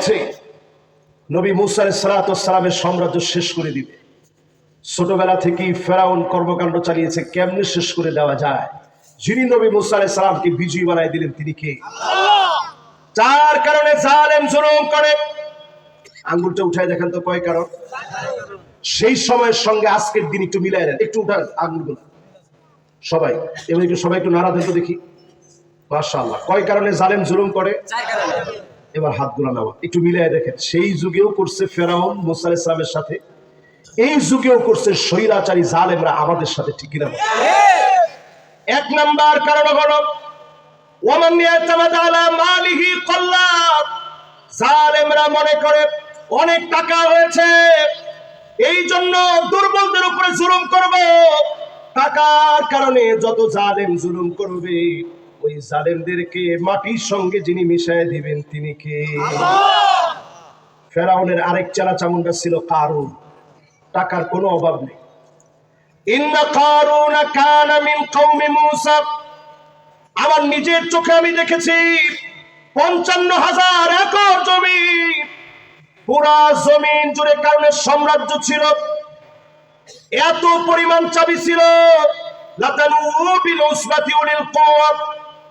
হয়েছে নবী মুসার সালাতামের সাম্রাজ্য শেষ করে দিবে। ছোটবেলা থেকেই ফেরাউন কর্মকাণ্ড চালিয়েছে কেমনে শেষ করে দেওয়া যায়? যিনি নবী মুসা সালামকে বিজয়ী বানাই দিলেন তিনি কে? চার কারণে জালেম জুলুম করে। আঙ্গুলটা উঠায় দেখেন তো কয় কারণ? সেই সময়ের সঙ্গে আজকের দিন একটু মিলাই দেন। একটু উঠান আঙ্গুলগুলো। সবাই এবার একটু সবাই একটু নাড়া দেন তো দেখি। মাশাআল্লাহ। কয় কারণে জালেম জুলুম করে? এবার হাতগুলো নেওয়া একটু মিলাই দেখেন, সেই যুগেও করছে ফেরাউন মুসা আলাইহিস সালামের সাথে, এই যুগেও করছে স্বৈরাচারী জালেমরা আমাদের সাথে, ঠিক কিনা এক নাম্বার কারণ হলো, ওমান মালিহি কল্লাত জালেমরা মনে করে অনেক টাকা হয়েছে এই জন্য দুর্বলদের উপরে জুলুম করব। টাকার কারণে যত জালেম জুলুম করবে ওই জালেমদেরকে মাটির সঙ্গে যিনি মিশায় দিবেন, তিনি কে? ফেরাউনের আরেক চালা চামুন্ডা ছিল কারুন। টাকার কোনো অভাব নেই। আমার নিজের চোখে আমি দেখেছি পঞ্চান্ন হাজার একর জমি পুরা জমিন জুড়ে কারণের সাম্রাজ্য ছিল। এত পরিমাণ চাবি ছিল। লাতানু বিল উসবাতি উলিল কুওয়া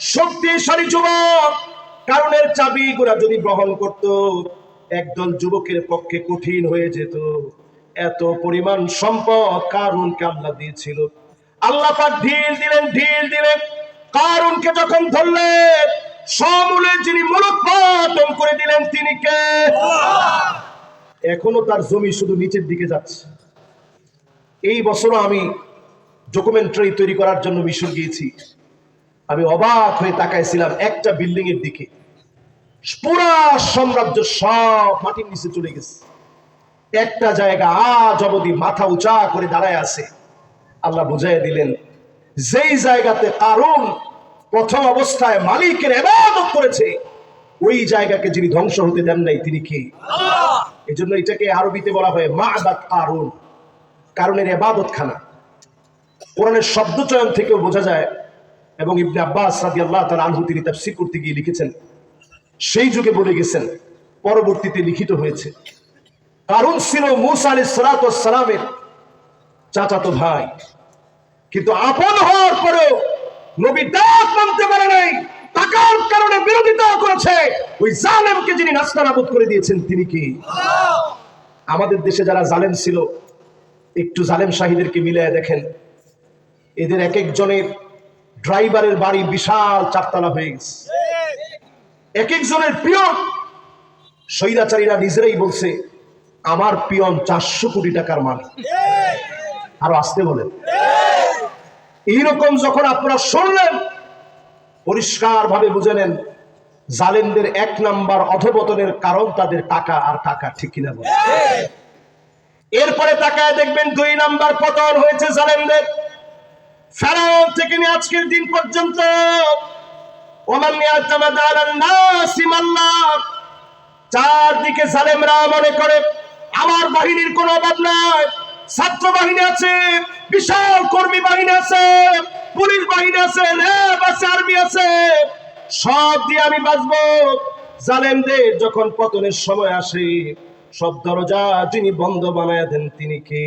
শক্তিশালী যুবক, কারণের চাবি গুলা যদি গ্রহণ করত, একদল যুবকের পক্ষে কঠিন হয়ে যেত। এত পরিমাণ সম্পদ কারুনকে আল্লাহ দিয়েছিল। আল্লাহ পাক ঢিল দিলেন ঢিল দিলেন। কারুনকে যখন ধরলেন, সমূলে যিনি মূলোৎপাটন করে দিলেন, তিনি কে? এখনও তার জমি শুধু নিচের দিকে যাচ্ছে। এই বছরও আমি ডকুমেন্টারি তৈরি করার জন্য মিশর গিয়েছি। আমি অবাক হয়ে তাকাইছিলাম একটা বিল্ডিং এর দিকে। পুরা সাম্রাজ্য সব মাটির নিচে চলে গেছে। একটা জায়গা আজ অবধি মাথা উঁচা করে দাঁড়ায় আছে। আল্লাহ বুঝাই দিলেন যেই জায়গাতে কারণ প্রথম অবস্থায় মালিকের এবাদত করেছে ওই জায়গাকে যিনি ধ্বংস হতে দেন নাই তিনি কে? এই জন্য এটাকে আরবিতে বলা হয় মা আবাদ কারণ কারণের এবাদত খানা কোরআনের শব্দ চয়ন থেকেও বোঝা যায় এবং ইবনে আব্বাস রাদি আল্লাহ তার আনহু তিনি তাফসীর করতে গিয়ে লিখেছেন, সেই যুগে বলে গেছেন, পরবর্তীতে লিখিত হয়েছে, কারণ ছিল মুসা আলী সালামের চাচাতো ভাই। কিন্তু আপন হওয়ার পরেও নবী দাঁত মানতে পারে নাই টাকার কারণে বিরোধিতা করেছে। ওই জালেমকে যিনি নাস্তানাবুদ করে দিয়েছেন, তিনি কি? আমাদের দেশে যারা জালেম ছিল, একটু জালেম শাহিদেরকে মিলিয়ে দেখেন, এদের এক একজনের ড্রাইভারের বাড়ি বিশাল চারতলা হয়ে গেছে। এক একজনের প্রিয় স্বৈরাচারীরা নিজেরাই বলছে, আমার পিয়ন চারশো কোটি টাকার মালিক। আরও আসতে বলেন। এইরকম যখন আপনারা শুনলেন পরিষ্কার ভাবে বুঝে নেন, জালেমদের এক নাম্বার অধপতনের কারণ তাদের টাকা আর টাকা ঠিক কিনা বলেন এরপরে তাকায় দেখবেন দুই নাম্বার পতন হয়েছে জালেমদের। ফেরাউন থেকে নিয়ে আজকের দিন পর্যন্ত। চারদিকে জালেমরা মনে করে, আমার বাহিনীর কোনো অভাব নাই। ছাত্র বাহিনী আছে, বিশাল কর্মী বাহিনী আছে, পুলিশ বাহিনী আছে, র্যাব আছে, আর্মি আছে। সব দিয়ে আমি বাঁচবো। জালেমদের যখন পতনের সময় আসে, সব দরজা যিনি বন্ধ বানায় দেন তিনি কে?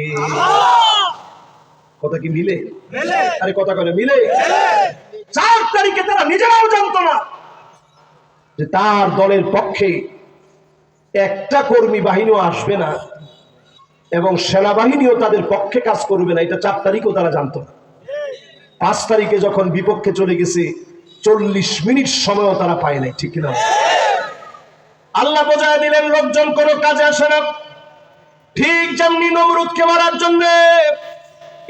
কথা কি মিলে? আরে কথা করে মিলে। চার তারিখে তারা নিজেরাও জানতো না যে তার দলের পক্ষে একটা কর্মী বাহিনীও আসবে না এবং সেনাবাহিনীও তাদের পক্ষে কাজ করবে না। এটা চার তারিখও তারা জানতো না। পাঁচ তারিখে যখন বিপক্ষে চলে গেছে চল্লিশ মিনিট সময়ও তারা পায় নাই ঠিক কিনা? আল্লাহ বোঝায় দিলেন লোকজন কোনো কাজে আসে না। ঠিক যেমনি নমরুদকে মারার জন্য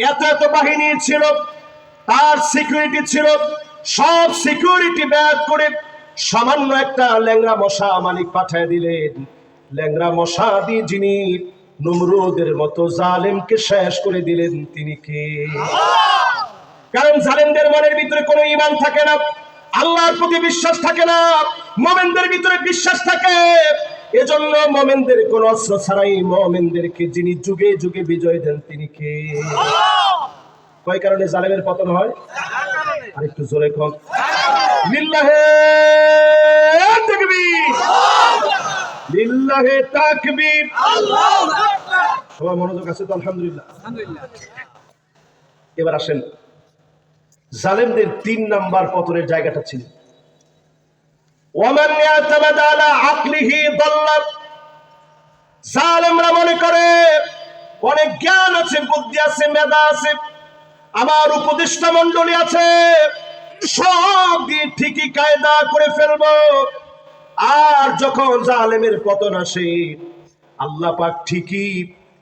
এত এত বাহিনী ছিল, তার সিকিউরিটি ছিল, সব সিকিউরিটি ব্যাগ করে সামান্য একটা ল্যাংরা মশা মালিক পাঠিয়ে দিলেন। ল্যাংরা মশা দিয়ে যিনি নমরুদের মতো জালেমকে শেষ করে দিলেন, তিনি কে? কারণ জালেমদের মনের ভিতরে কোনো ইমান থাকে না, আল্লাহর প্রতি বিশ্বাস থাকে না, মোমেনদের ভিতরে বিশ্বাস থাকে। এজন্য মোমেনদের কোন অস্ত্র ছাড়াই মোমেনদেরকে যিনি যুগে যুগে বিজয় দেন, তিনি কে? কয় কারণে জালেমের পতন হয়? আর একটু জোরে কম লিল্লাহে লিল্লাহে তাকবীর। সবার মনোযোগ আছে তো, আলহামদুলিল্লাহ। এবার আসেন। জালেমদের তিন নাম্বার পতনের জায়গাটা ছিল। ওয়ামান ইয়াতামাদ আলা আকলিহি দাল্লাত জালেমরা মনে করে অনেক জ্ঞান আছে বুদ্ধি আছে মেধা আছে আমার উপদেষ্টা মন্ডলী আছে সব দিয়ে ঠিকই কায়দা করে ফেলব। আর যখন জালেমের পতন আসে আল্লাহ পাক ঠিকই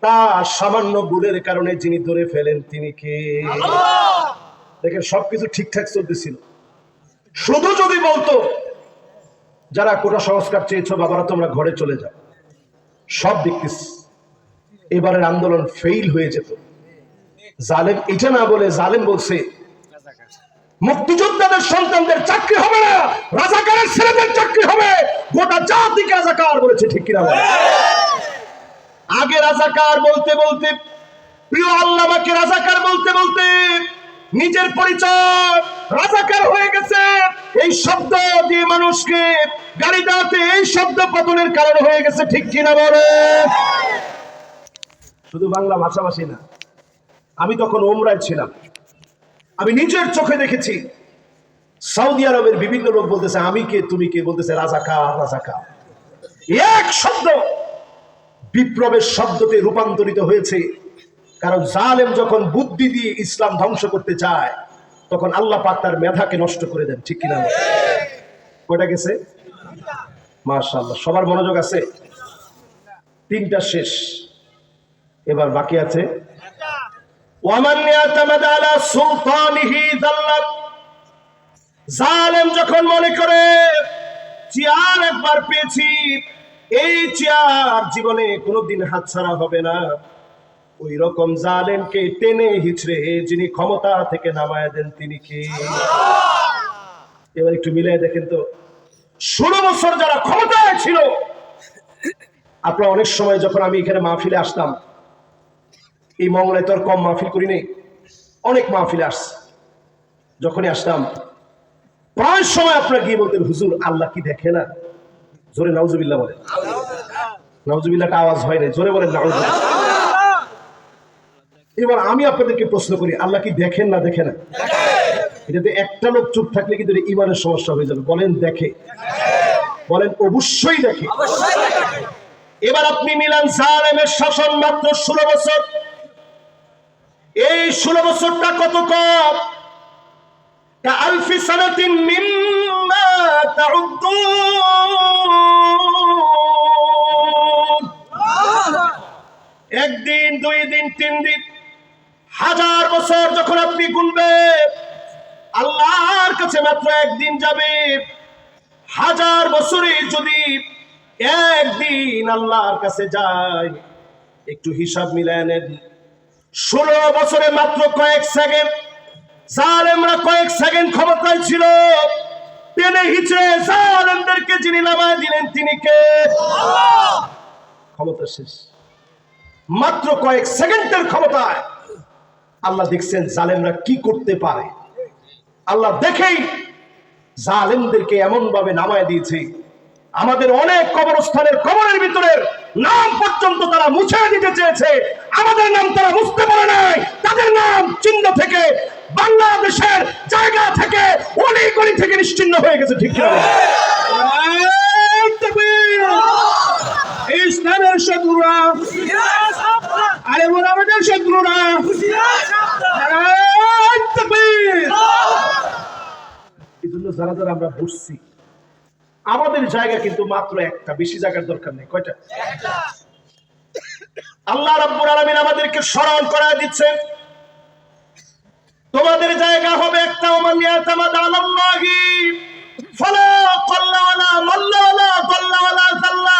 তার সামান্য ভুলের কারণে যিনি ধরে ফেলেন তিনি কে? দেখেন সবকিছু ঠিকঠাক চলতেছিল। শুধু যদি বলতো যারা কোটা সংস্কার চেয়েছো, বাবারা, তোমরা ঘরে চলে যাও। সব দেখতিস এবারের আন্দোলন ফেইল হয়ে যেত। জালেম, এটা না বলে জালেম বলছে, মুক্তিযোদ্ধাদের সন্তানদের চাকরি হবে না, রাজাকারের ছেলেদের চাকরি হবে, গোটা জাতিকে রাজাকার বলেছে, ঠিক কিনা আগে রাজাকার বলতে বলতে, প্রিয় আল্লামাকে রাজাকার বলতে বলতে নিজের পরিচয় রাজাকার হয়ে গেছে। এই শব্দ দিয়ে মানুষকে গাড়ি দাঁড়াতে এই শব্দ পতনের কারণ হয়ে গেছে, ঠিক কিনা বলে? শুধু বাংলা ভাষাভাষী না, আমি তখন ওমরায় ছিলাম। আমি নিজের চোখে দেখেছি, সৌদি আরবের বিভিন্ন লোক বলতেছে, আমি কে, তুমি কে? বলতেছে রাজাকা রাজাকা এক শব্দ বিপ্লবের শব্দতে রূপান্তরিত হয়েছে। কারণ জালেম যখন বুদ্ধি দিয়ে ইসলাম ধ্বংস করতে চায়, তখন আল্লাহ পাক তার মেধাকে নষ্ট করে দেন, ঠিক কিনা কয়টা গেছে? মাশাআল্লাহ, সবার মনোযোগ আছে? তিনটা শেষ। এবার বাকি আছে। জালেম যখন মনে করে, চেয়ার একবার পেয়েছি, এই চেয়ার জীবনে কোনোদিন হাতছাড়া হবে না। ওই রকম জালেমকে টেনে হিচড়ে যিনি ক্ষমতা থেকে নামায় দেন তিনি কে? এবার একটু মিলিয়ে দেখেন তো। ষোলো বছর যারা ক্ষমতায় ছিল, আপনার অনেক সময় যখন আমি এখানে মাহফিলে আসতাম, এই মঙ্গলায় তো আর কম মাহফিল করি নেই, অনেক মাহফিলে আসছে। যখনই আসতাম, প্রায় সময় আপনার গিয়ে বলতেন, হুজুর, আল্লাহ কি দেখে না? জোরে নাউজুবিল্লাহ বলেন। নাউজুবিল্লাহটা আওয়াজ হয় না জোরে বলেন নাউজুবিল্লাহ। এবার আমি আপনাদেরকে প্রশ্ন করি আল্লাহ কি দেখেন না দেখে না? এটাতে একটা লোক চুপ থাকলে কিন্তু ইমানের সমস্যা হয়ে যাবে। বলেন দেখে। বলেন অবশ্যই দেখে। এবার আপনি মিলান সার এম এর শাসন মাত্র ষোলো বছর। এই ষোলো বছরটা কত কম? আলফি সানাতিন একদিন দুই দিন তিন দিন হাজার বছর যখন আপনি গুনবেন, আল্লাহর কাছে মাত্র একদিন যাবে। হাজার বছরে যদি একদিন আল্লাহর কাছে যায়, একটু হিসাব মিলায় নেন। ষোলো বছরে মাত্র কয়েক সেকেন্ড, জালেমরা কয়েক সেকেন্ড ক্ষমতায় ছিল। টেনে হিচড়ে জালেমদেরকে যিনি নামায় দিলেন, তিনি কে? ক্ষমতা শেষ। মাত্র কয়েক সেকেন্ডের ক্ষমতায় আল্লাহ দেখছেন জালেমরা কি করতে পারে। আল্লাহ দেখেই জালেমদেরকে এমন ভাবে নামায় দিয়েছে। আমাদের অনেক কবরস্থানের কবরের ভিতরের নাম পর্যন্ত তারা মুছে দিতে চেয়েছে। আমাদের নাম তারা বুঝতে পারে নাই। তাদের নাম চিহ্ন থেকে, বাংলাদেশের জায়গা থেকে, অলিগলি থেকে নিশ্চিন্ন হয়ে গেছে, ঠিক? ইসলামের শত্রুরা, আরে আমাদের শত্রুরা নারায়ণ তাকবীর। এই জন্য যারা যারা আমরা বসছি আমাদের জায়গা কিন্তু মাত্র একটা বেশি জায়গার দরকার নেই। কয়টা? আল্লাহ রাব্বুল আলামিন আমাদেরকে স্মরণ করায় দিচ্ছেন তোমাদের জায়গা হবে একটা ওমানিয়া তামাদ আলাল্লাহি ফালা কাল্লা ওয়ালা মাল্লা ওয়ালা দাল্লা ওয়ালা জাল্লা।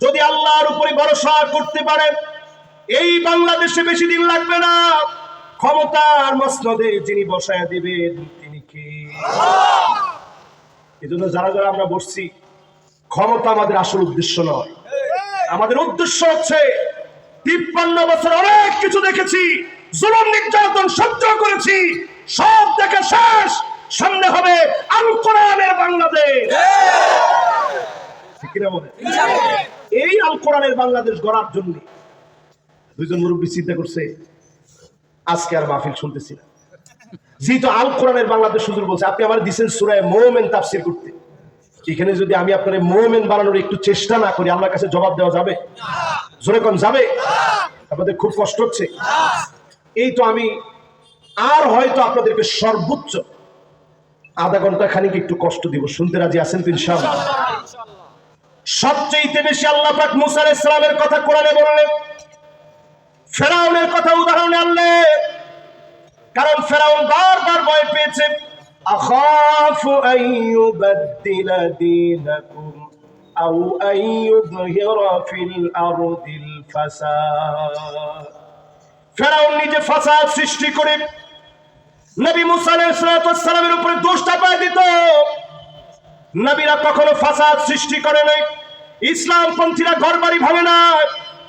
যদি আল্লাহর উপরে ভরসা করতে পারেন এই বাংলাদেশে বেশি দিন লাগবে না ক্ষমতার মসনদে যিনি বসায় দিবেন তিনি কে এই জন্য যারা যারা আমরা বসছি, ক্ষমতা আমাদের আসল উদ্দেশ্য নয়। আমাদের উদ্দেশ্য হচ্ছে, তিপ্পান্ন বছর অনেক কিছু দেখেছি, জুলুম নির্যাতন সহ্য করেছি, সব শেষ। সামনে হবে আল কোরআনের বাংলাদেশ এই আল কোরআনের বাংলাদেশ গড়ার জন্য দুইজন মুরব্বী চিন্তা করছে, আজকে আর মাহফিল শুনতেছি না। যেহেতু আল কোরআনের বাংলাদেশ হুজুর বলছে, আপনি আমার দিচ্ছেন সুরায় মোমেন তাফসির করতে। এখানে যদি আমি আপনার মোমেন বানানোর একটু চেষ্টা না করি, আল্লাহর কাছে জবাব দেওয়া যাবে? জোরে কোন, যাবে? আপনাদের খুব কষ্ট হচ্ছে। এই তো আমি, আর হয়তো আপনাদেরকে সর্বোচ্চ আধা ঘণ্টা খানিক একটু কষ্ট দিব। শুনতে রাজি আছেন তো ইনশাআল্লাহ? সবচেয়ে বেশি আল্লাহ পাক মুসা আলাইহিস সালামের কথা কোরআনে বললেন। ফেরাউনের কথা উদাহরণে আনলেন। কারণ ফেরাউন বারবার ভয় পেয়েছে। আখাফু আন ইউবাদদিলা দীনাকুম আও আন ইউযহিরা ফিল আরদিল ফাসাদ। ফেরাউন নিজে ফাসাদ সৃষ্টি করে নবী মুসা আলাইহিস সালামের উপরে দোষ চাপায় দিত। নবীরা কখনো ফাসাদ সৃষ্টি করে নাই। ইসলাম পন্থীরা ঘর বাড়ি ভাবে না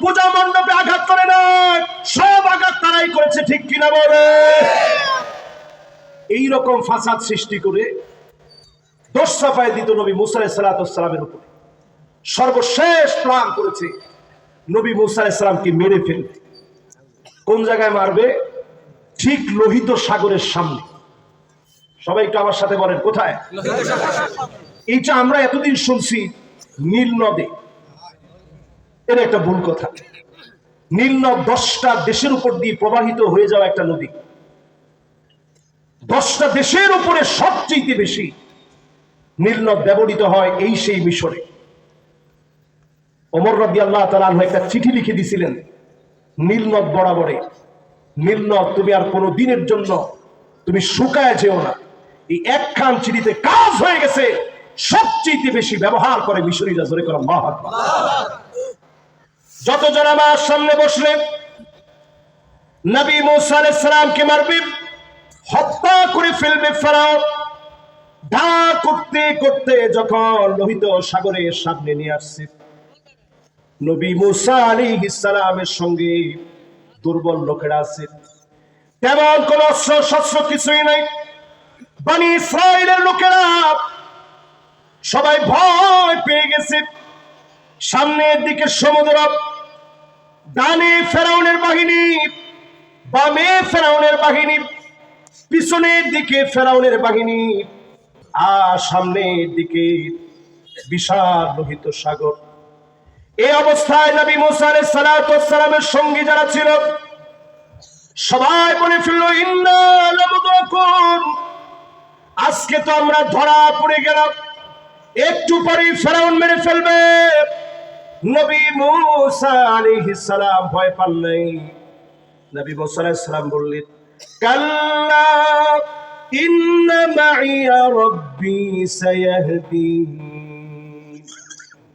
পূজা মণ্ডপে আঘাত করে না সব আঘাত তারাই করেছে ঠিক কিনা বলে? এই রকম ফাসাদ সৃষ্টি করে দোষ চাপায় দিত নবী মুসা সালামের উপরে। সর্বশেষ প্ল্যান করেছে নবী মুসা সালামকে মেরে ফেলবে কোন জায়গায় মারবে? ঠিক লোহিত সাগরের সামনে। সবাই একটু আমার সাথে বলেন কোথায়? এইটা আমরা এতদিন শুনছি নীল নদে। এর একটা ভুল কথা। নীল নদ দশটা দেশের উপর দিয়ে প্রবাহিত হয়ে যাওয়া একটা নদী। দশটা দেশের উপরে সবচেয়ে বেশি নীল নদ ব্যবহৃত হয় এই সেই মিশরে। অমর রবি আল্লাহ তালা একটা চিঠি লিখে দিছিলেন, নীল নদ বরাবরে, নীল নদ তুমি আর কোনো দিনের জন্য তুমি শুকায় যেও না। এই একখান চিঠিতে কাজ হয়ে গেছে, সবচেয়ে বেশি ব্যবহার করে মিশরীরা, জোরে করে আকবার। যতজন আমার সামনে বসলে, নবী মুসা সালামকে মারবে, হত্যা করে ফেলবে ফেরাও, ডা করতে করতে যখন লোহিত সাগরের সামনে নিয়ে আসছে, নবী মুসা আলী সালামের সঙ্গে দুর্বল লোকেরা আছে। তেমন কোন অস্ত্র শস্ত্র কিছুই নাই। বানি ইসরায়েলের লোকেরা সবাই ভয় পেয়ে গেছে। সামনের দিকে সমুদ্র ডানে ফেরাউনের বাহিনী, বামে ফেরাউনের বাহিনী, পিছনের দিকে ফেরাউনের বাহিনী, আর সামনের দিকে বিশাল লোহিত সাগর। এই অবস্থায় নবী মুসা আলাইহিস সালামের সঙ্গী যারা ছিল, সবাই বলে ফেলল আজকে তো আমরা ধরা পড়ে গেলাম, একটু পরেই ফেরাউন মেরে ফেলবে। নবী মুসা আলাইহিস সালাম ভয় পান নাই। নবী মুসা আলাইহিস সালাম বললেন, কাল্লা ইন্না মাইয়া রাব্বি সায়াহদিন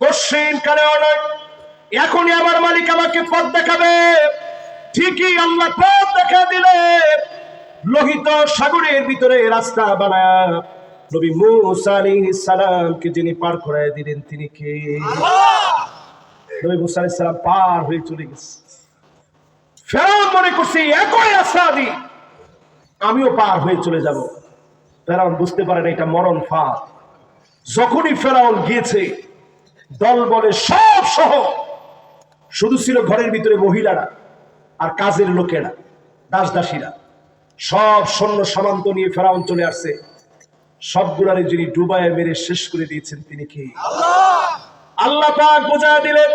কোশ্চিন কালেও নয় এখনই আমার মালিক আমাকে পথ দেখাবে। ঠিকই আল্লাহ পথ দেখা দিলে। লোহিত সাগরের ভিতরে রাস্তা বানায় নবী মুসা আলাইহিস সালামকে যিনি পার করায় দিলেন তিনি কে? নবী মুসা পার হয়ে চলে গেছে। ফেরাউন মনে করছে একই রাস্তা দি আমিও পার হয়ে চলে যাব। ফেরাউন বুঝতে পারে না এটা মরণ ফাঁদ। যখনই ফেরাউন গিয়েছে দল বলে সব সহ শুধু ছিল ঘরের ভিতরে মহিলারা আর কাজের লোকেরা দাস দাসীরা সব সৈন্য সামান্ত নিয়ে ফেরাউন চলে আসছে। সবগুলারে যিনি ডুবায় মেরে শেষ করে দিয়েছেন তিনি কে? আল্লাহ! পাক বোঝা দিলেন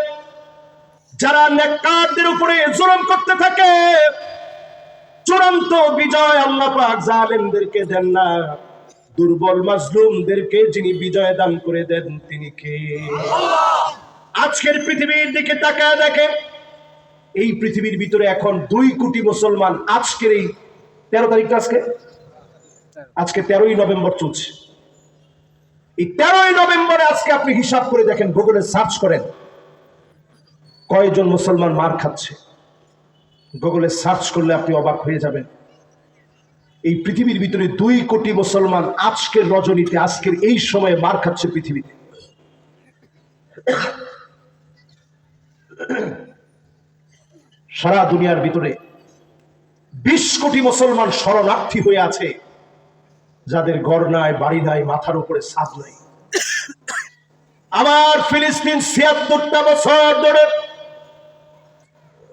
যারা নেককারদের উপরে জুলুম করতে থাকে, চূড়ান্ত বিজয় আল্লাহ পাক জালেমদেরকে দেন না। দুর্বল মাজলুমদেরকে যিনি বিজয় দান করে দেন, তিনি কে? আজকের পৃথিবীর দিকে তাকায় দেখেন, এই পৃথিবীর ভিতরে এখন দুই কোটি মুসলমান। আজকের এই তেরো তারিখ আজকে? আজকে তেরোই নভেম্বর চলছে। এই তেরোই নভেম্বরে আজকে আপনি হিসাব করে দেখেন গুগলে সার্চ করেন। কয়জন মুসলমান মার খাচ্ছে? গুগলে সার্চ করলে আপনি অবাক হয়ে যাবেন। এই পৃথিবীর ভিতরে দুই কোটি মুসলমান আজকের রজনীতে, আজকের এই সময়ে মার খাচ্ছে পৃথিবীতে। সারা দুনিয়ার ভিতরে বিশ কোটি মুসলমান শরণার্থী হয়ে আছে, যাদের ঘর নাই, বাড়ি নাই, মাথার উপরে ছাদ নাই। আমার ফিলিস্তিন ছিয়াত্তরটা বছর ধরে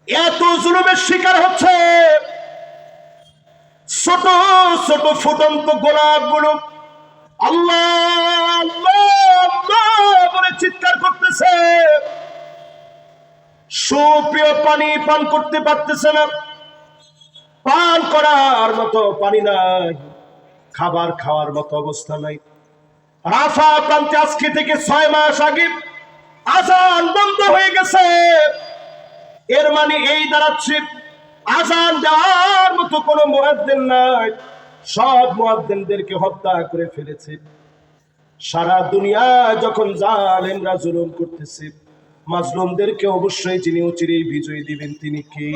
এত জুলুমের শিকার হচ্ছে। ছোট ছোট ফুটন্ত গোলাপগুলো চিৎকার করতেছে। সুপ্রিয় পানি পান করতে পারতেছে না। পান করার মতো পানি নাই। খাবার খাওয়ার মতো অবস্থা নাই। রাফা প্রান্তে আজকে থেকে ছয় মাস আগে আজান বন্ধ হয়ে গেছে। এর মানে এই দাঁড়াচ্ছে, আজান দেওয়ার মতো কোনো মুয়াদ্দিন নাই। সব মুয়াদ্দিনদেরকে হত্যা করে ফেলেছে। সারা দুনিয়া যখন জালেমরা জুলুম করতেছে, মাজলুমদেরকে অবশ্যই যিনি চিরেই বিজয়ী দিবেন তিনি কে?